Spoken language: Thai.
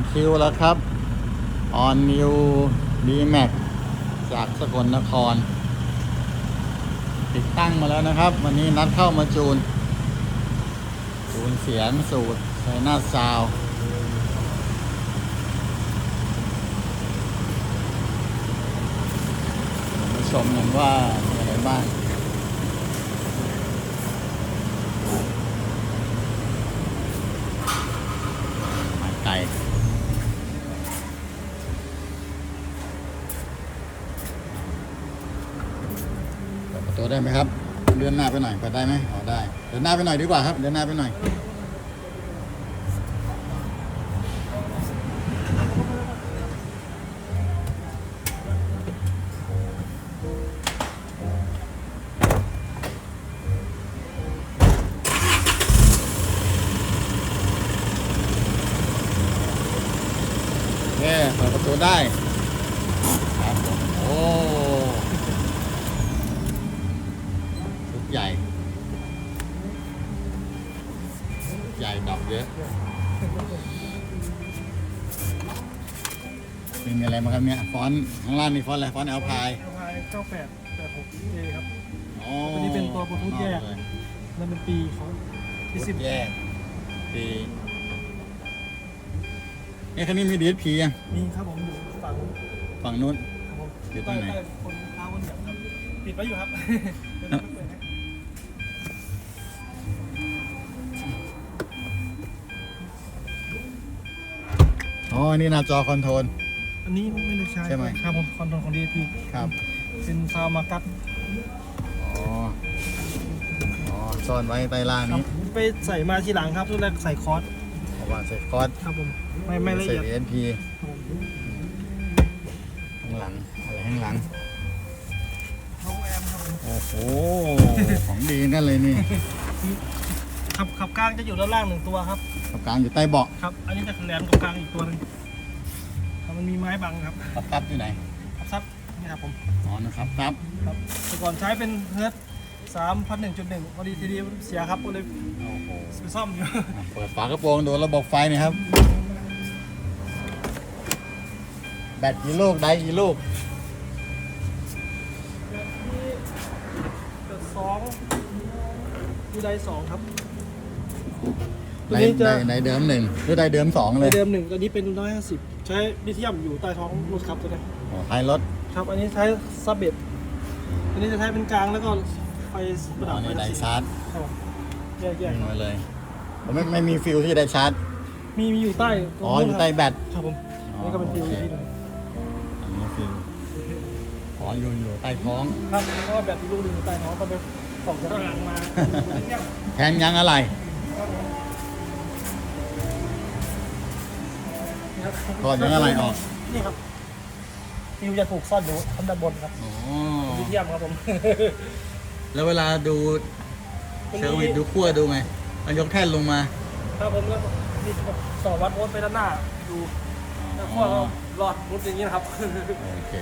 งคิวแล้วครับ On New D Max จากสกลนคร ติดตั้งมาแล้วนะครับ วันนี้นัดเข้ามาจูน จูนเสียงสูตรไซน่าซาวมาชมกันว่ามีอะไรบ้าง หมายไก่เปิดประตูได้ไหมครับ เลื่อนหน้าไปหน่อยเปิดได้ไหมอ๋อได้ เดินหน้าไปหน่อยดีกว่าครับ เดินหน้าไปหน่อย โอเคเปิดประตูได้ ครับผมโอ้ ดใหญ่ดอกเยอะมีมีอะไรมาครับเนี่ย ฟอนต์ข้างล่างมีฟอนต์อะไร ฟอนต์แอลพายเอลพาย98 86 A ครับ อ๋อตัวนี้เป็นตัวบลูทูธแยกเลยนั่นเป็นปีเขาที่สิบ10แยกปีเอ้คันนี้มีดีเอสพียังมีครับผมอยู่ฝั่งฝั่งนู้น ครับผมอยู่ตรงไหน ใต้คนเท้าคนเหยียบครับ ปิดไว้อยู่ครับ อ๋ออันนี่หน้าจอคอนโทรล อันนี้ไม่ได้ใช้ใช่ไหม ครับผมคอนโทรลของ DP ครับ เป็นซาวมากัดอ๋อ อ๋อ ซ่อนไว้ใต้ล่างครับนี้ไปใส่มาทีหลังครับรุ่นแรกใส่คอร์สเพราะว่าใส่คอร์สครับผมไม่ไม่ละใส่เอียดเอ็นพีครับผมข้างหลัง อะไรข้างหลังห้องแอมครับผมโอ้โห ของดีนั่นเลยนี่ขับขับกลางจะอยู่ด้านล่างหนึ่งตัวครับ กับกลางอยู่ใต้เบาะ ครับ อันนี้จะแหลมกับกลางอีกตัวหนึง ครับมันมีไม้บังครับปั๊บปั๊บอยู่ไหนครับซับนี่ครับผมอ๋อนะครับครับครับแต่ก่อนใช้เป็นเฮิร์ตสามพันหนึ่งจุดหนึ่งพอดีทีดีเสียครับก็เลยโอ้โหไปซ่อมอยู่อะเปิดฝากระโปรงดูระบบไฟหน่อยครับ แบตกี่ลูกได้กี่ลูกเกิดสองดูไดสองครับ ตัวในนี้จะในในเดิมหนึ่งหรือได้เดิมสองเลในยเดิมหนึ่งตัวนี้เป็นร้อยห้าสิบใช้ลิเธียมอยู่ใต้ท้องรถครับตัวนี้อ๋อท้ายรถครับ อันนี้ใช้ซับเบ็ดตัวนี้จะใช้เป็นกลางแล้วก็ไฟประดัอ๋บอนี่ไฟไดสีชาร์จครับผมแยกแยกยิงมาเลยผมไม่ไม่มีฟิวที่ไดชาร์จมีมีอยู่ใต้ตรงอ๋อนู้นอยู่ครับใต้แบต ครับผมอ๋อนี่ก็เป็นฟิวโอเคอีกที่หนึงอันนี้ฟิวอ๋ออยู่อยู่ใต้ท้อง ครับเพราะว่าแบตอีกลูกหนึงอยู่ใต้ท้องก็ไปส่องจากข้างหลังมาแทนยังอะไร ถอดยังอะไรออกนี่ครับฟิวจะถูกซ่อนอยู่ข้างด้านบนครับอ๋อลิเธียมครับผมแล้วเวลาดูเซอร์วิสดูขั้วดูไงมันยกแท่นลงมาครับผมแล้วมีต่อวัดโวลต์ไปด้านหน้าดูแล้วก็รอดรุดอย่างนี้นะครับโอเค